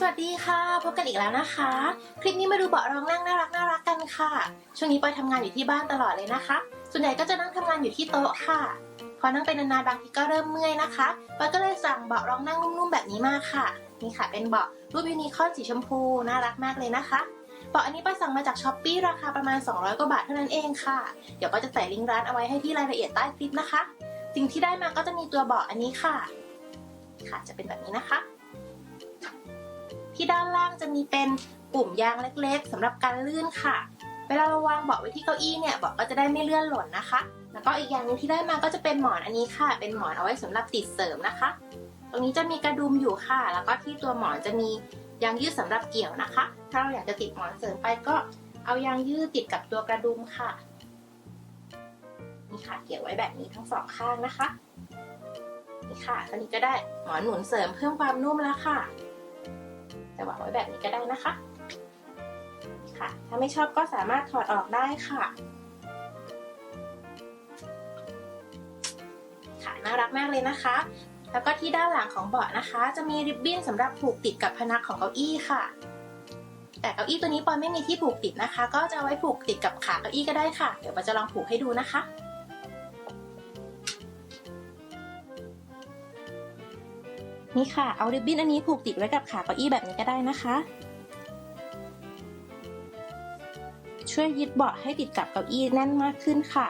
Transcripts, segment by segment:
สวัสดีค่ะ พบกันอีกแล้วนะคะ คลิปนี้มาดูเบาะรองนั่งน่ารักน่ารักกันค่ะ ช่วงนี้ปอยทำงานอยู่ที่บ้านตลอดเลยนะคะ ส่วนใหญ่ก็จะนั่งทำงานอยู่ที่โต๊ะค่ะ พอนั่งไปนานๆบางทีก็เริ่มเมื่อยนะคะปอยก็เลยสั่งเบาะรองนั่งนุ่มๆแบบนี้มาค่ะ นี่ค่ะเป็นเบาะรูปยูนิคอร์นสีชมพูน่ารักมากเลยนะคะเบาะอันนี้ปอยสั่งมาจากช้อปปี้ราคาประมาณ 200 กว่าบาทเท่านั้นเองค่ะ เดี๋ยวก็จะใส่ลิงก์ร้านเอาไว้ให้ที่รายละเอียดใต้คลิปนะคะ สิ่งที่ได้มาก็จะมีตัวเบาะอันนี้ค่ะ ค่ะจะเป็นแบบนี้นะคะ ที่ด้านล่างจะมีเป็นปุ่มยางเล็กๆสำหรับการลื่นค่ะ เวลาเราวางเบาะไว้ที่เก้าอี้เนี่ยเบาะก็จะได้ไม่เลื่อนหล่นนะคะ แล้วก็อีกอย่างหนึงที่ได้มาก็จะเป็นหมอนอันนี้ค่ะ เป็นหมอนเอาไว้สำหรับติดเสริมนะคะ ตรงนี้จะมีกระดุมอยู่ค่ะ แล้วก็ที่ตัวหมอนจะมียางยืดสำหรับเกี่ยวนะคะ ถ้าเราอยากจะติดหมอนเสริมไปก็เอายางยืดติดกับตัวกระดุมค่ะนี่ค่ะเกี่ยวไว้แบบนี้ทั้งสองข้างนะคะนี่ค่ะตอนนี้ก็ได้หมอนหนุนเสริมเพิ่มความนุ่มแล้วค่ะ จะวางไว้แบบนี้ก็ได้นะคะ ค่ะ ถ้าไม่ชอบก็สามารถถอดออกได้ค่ะ ค่ะน่ารักมากเลยนะคะ แล้วก็ที่ด้านหลังของเบาะนะคะ จะมีริบบิ้นสำหรับผูกติดกับพนักของเก้าอี้ค่ะ แต่เก้าอี้ตัวนี้ปอยไม่มีที่ผูกติดนะคะ ก็จะเอาไว้ผูกติดกับขาเก้าอี้ก็ได้ค่ะ เดี๋ยวปอยจะลองผูกให้ดูนะคะ นี่ค่ะ เอาริบบิ้นอันนี้ผูกติดไว้กับขาเก้าอี้แบบนี้ก็ได้นะคะ ช่วยยึดเบาะให้ติดกับเก้าอี้แน่นมากขึ้นค่ะ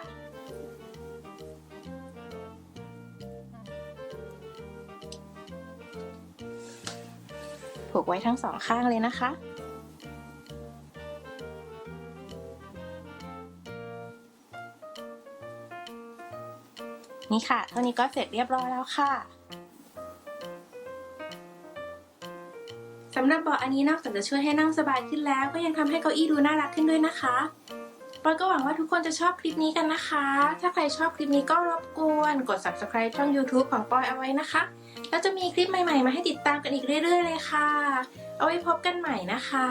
ผูกไว้ทั้งสองข้างเลยนะคะนี่ค่ะ เท่านี้ก็เสร็จเรียบร้อยแล้วค่ะ สำหรับเบาะอันนี้นอกจากจะช่วยให้นั่งสบายขึ้นแล้ว ก็ยังทำให้เก้าอี้ดูน่ารักขึ้นด้วยนะคะปอยก็หวังว่าทุกคนจะชอบคลิปนี้กันนะคะ ถ้าใครชอบคลิปนี้ก็รบกวนกด subscribe ช่อง YouTube ของปอยเอาไว้นะคะ แล้วจะมีคลิปใหม่ๆ มาให้ติดตามกันอีกเรื่อย ๆ เลยค่ะ เอาไว้พบกันใหม่นะคะ